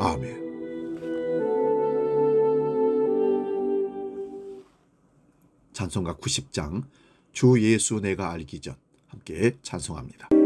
아멘. 찬송가 90장 주 예수 내가 알기 전 함께 찬송합니다.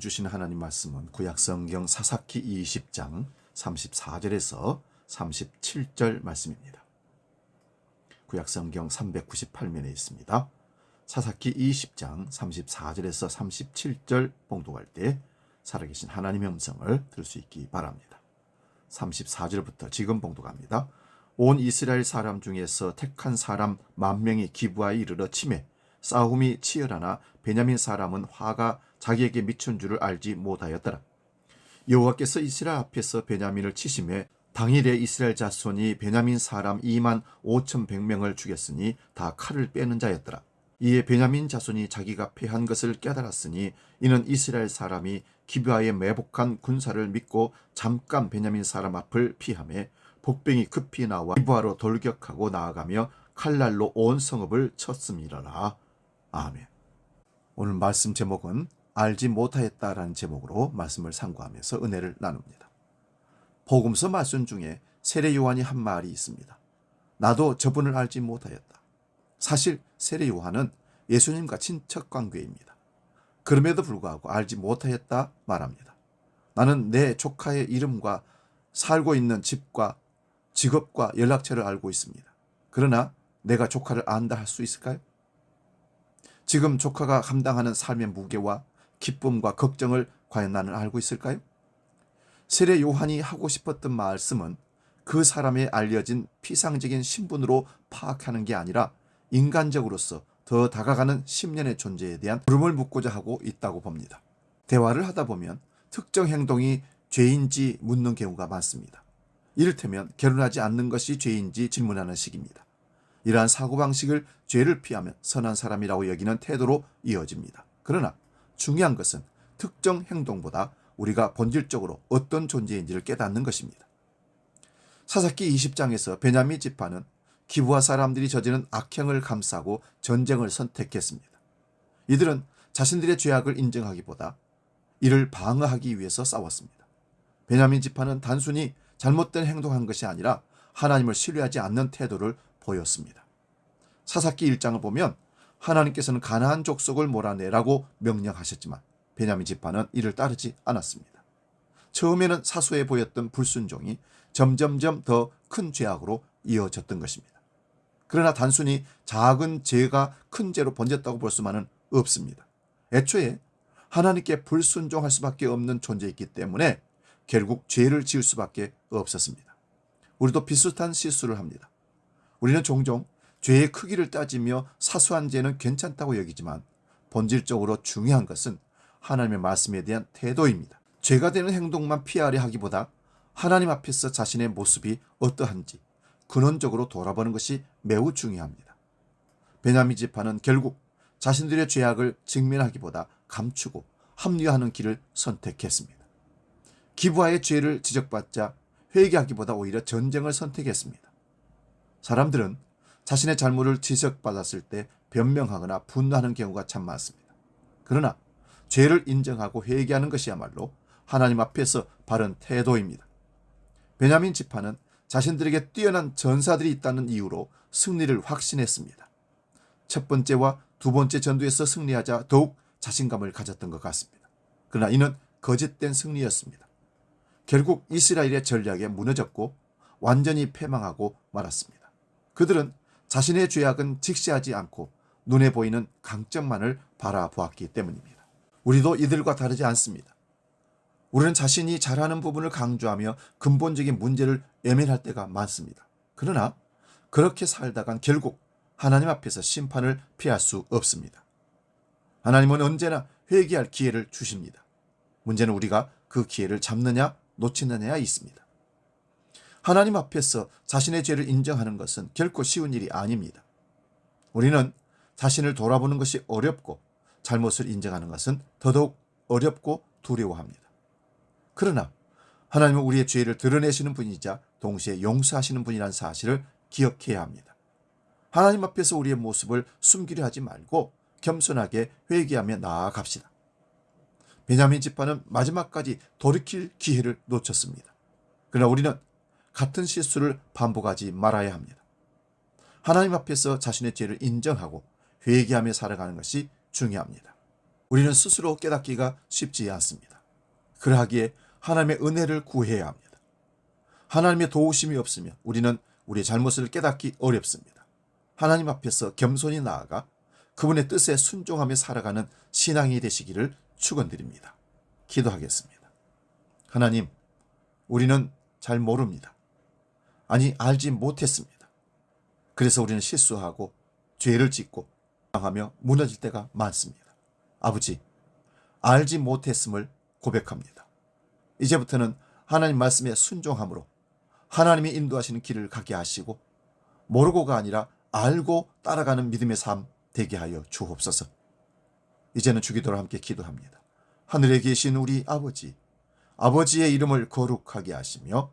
주신 하나님 말씀은 구약성경 사사기 20장 34절에서 37절 말씀입니다. 구약성경 398면에 있습니다. 사사기 20장 34절에서 37절 봉독할 때 살아계신 하나님의 음성을 들을 수 있기 바랍니다. 34절부터 지금 봉독합니다. 온 이스라엘 사람 중에서 택한 사람 만 명이 기부하에 이르러 침해 싸움이 치열하나 베냐민 사람은 화가 자기에게 미춘 줄을 알지 못하였더라. 여호와께서 이스라엘 앞에서 베냐민을 치심해 당일에 이스라엘 자손이 베냐민 사람 2만 5천 100명을 죽였으니 다 칼을 빼는 자였더라. 이에 베냐민 자손이 자기가 패한 것을 깨달았으니 이는 이스라엘 사람이 기브아에 매복한 군사를 믿고 잠깐 베냐민 사람 앞을 피함에 복병이 급히 나와 기브아로 돌격하고 나아가며 칼날로 온 성읍을 쳤음이라라. 아멘. 오늘 말씀 제목은 알지 못하였다라는 제목으로 말씀을 상고하면서 은혜를 나눕니다. 복음서 말씀 중에 세례 요한이 한 말이 있습니다. 나도 저분을 알지 못하였다. 사실 세례 요한은 예수님과 친척 관계입니다. 그럼에도 불구하고 알지 못하였다 말합니다. 나는 내 조카의 이름과 살고 있는 집과 직업과 연락처를 알고 있습니다. 그러나 내가 조카를 안다 할 수 있을까요? 지금 조카가 감당하는 삶의 무게와 기쁨과 걱정을 과연 나는 알고 있을까요? 세례 요한이 하고 싶었던 말씀은 그 사람의 알려진 피상적인 신분으로 파악하는 게 아니라 인간적으로서 더 다가가는 10년의 존재에 대한 물음을 묻고자 하고 있다고 봅니다. 대화를 하다 보면 특정 행동이 죄인지 묻는 경우가 많습니다. 이를테면 결혼하지 않는 것이 죄인지 질문하는 식입니다. 이러한 사고방식을 죄를 피하면 선한 사람이라고 여기는 태도로 이어집니다. 그러나 중요한 것은 특정 행동보다 우리가 본질적으로 어떤 존재인지를 깨닫는 것입니다. 사사기 20장에서 베냐민 지파는 기부하 사람들이 저지른 악행을 감싸고 전쟁을 선택했습니다. 이들은 자신들의 죄악을 인정하기보다 이를 방어하기 위해서 싸웠습니다. 베냐민 지파는 단순히 잘못된 행동한 것이 아니라 하나님을 신뢰하지 않는 태도를 보였습니다. 사사기 1장을 보면 하나님께서는 가나안 족속을 몰아내라고 명령하셨지만 베냐민 지파는 이를 따르지 않았습니다. 처음에는 사소해 보였던 불순종이 점점점 더 큰 죄악으로 이어졌던 것입니다. 그러나 단순히 작은 죄가 큰 죄로 번졌다고 볼 수만은 없습니다. 애초에 하나님께 불순종할 수밖에 없는 존재이기 때문에 결국 죄를 지을 수밖에 없었습니다. 우리도 비슷한 실수를 합니다. 우리는 종종 죄의 크기를 따지며 사소한 죄는 괜찮다고 여기지만 본질적으로 중요한 것은 하나님의 말씀에 대한 태도입니다. 죄가 되는 행동만 피하려 하기보다 하나님 앞에서 자신의 모습이 어떠한지 근원적으로 돌아보는 것이 매우 중요합니다. 베냐민 지파는 결국 자신들의 죄악을 직면하기보다 감추고 합리화하는 길을 선택했습니다. 기부하의 죄를 지적받자 회개하기보다 오히려 전쟁을 선택했습니다. 사람들은 자신의 잘못을 지적받았을 때 변명하거나 분노하는 경우가 참 많습니다. 그러나 죄를 인정하고 회개하는 것이야말로 하나님 앞에서 바른 태도입니다. 베냐민 지파는 자신들에게 뛰어난 전사들이 있다는 이유로 승리를 확신했습니다. 첫 번째와 두 번째 전투에서 승리하자 더욱 자신감을 가졌던 것 같습니다. 그러나 이는 거짓된 승리였습니다. 결국 이스라엘의 전략에 무너졌고 완전히 패망하고 말았습니다. 그들은 자신의 죄악은 직시하지 않고 눈에 보이는 강점만을 바라보았기 때문입니다. 우리도 이들과 다르지 않습니다. 우리는 자신이 잘하는 부분을 강조하며 근본적인 문제를 외면할 때가 많습니다. 그러나 그렇게 살다간 결국 하나님 앞에서 심판을 피할 수 없습니다. 하나님은 언제나 회개할 기회를 주십니다. 문제는 우리가 그 기회를 잡느냐 놓치느냐에 있습니다. 하나님 앞에서 자신의 죄를 인정하는 것은 결코 쉬운 일이 아닙니다. 우리는 자신을 돌아보는 것이 어렵고 잘못을 인정하는 것은 더더욱 어렵고 두려워합니다. 그러나 하나님은 우리의 죄를 드러내시는 분이자 동시에 용서하시는 분이라는 사실을 기억해야 합니다. 하나님 앞에서 우리의 모습을 숨기려 하지 말고 겸손하게 회개하며 나아갑시다. 베냐민 지파는 마지막까지 돌이킬 기회를 놓쳤습니다. 그러나 우리는 같은 실수를 반복하지 말아야 합니다. 하나님 앞에서 자신의 죄를 인정하고 회개하며 살아가는 것이 중요합니다. 우리는 스스로 깨닫기가 쉽지 않습니다. 그러하기에 하나님의 은혜를 구해야 합니다. 하나님의 도우심이 없으면 우리는 우리의 잘못을 깨닫기 어렵습니다. 하나님 앞에서 겸손히 나아가 그분의 뜻에 순종하며 살아가는 신앙이 되시기를 축원드립니다. 기도하겠습니다. 하나님, 우리는 잘 모릅니다. 아니 알지 못했습니다. 그래서 우리는 실수하고 죄를 짓고 당하며 무너질 때가 많습니다. 아버지, 알지 못했음을 고백합니다. 이제부터는 하나님 말씀에 순종함으로 하나님이 인도하시는 길을 가게 하시고 모르고가 아니라 알고 따라가는 믿음의 삶 되게 하여 주옵소서. 이제는 주기도로 함께 기도합니다. 하늘에 계신 우리 아버지, 아버지의 이름을 거룩하게 하시며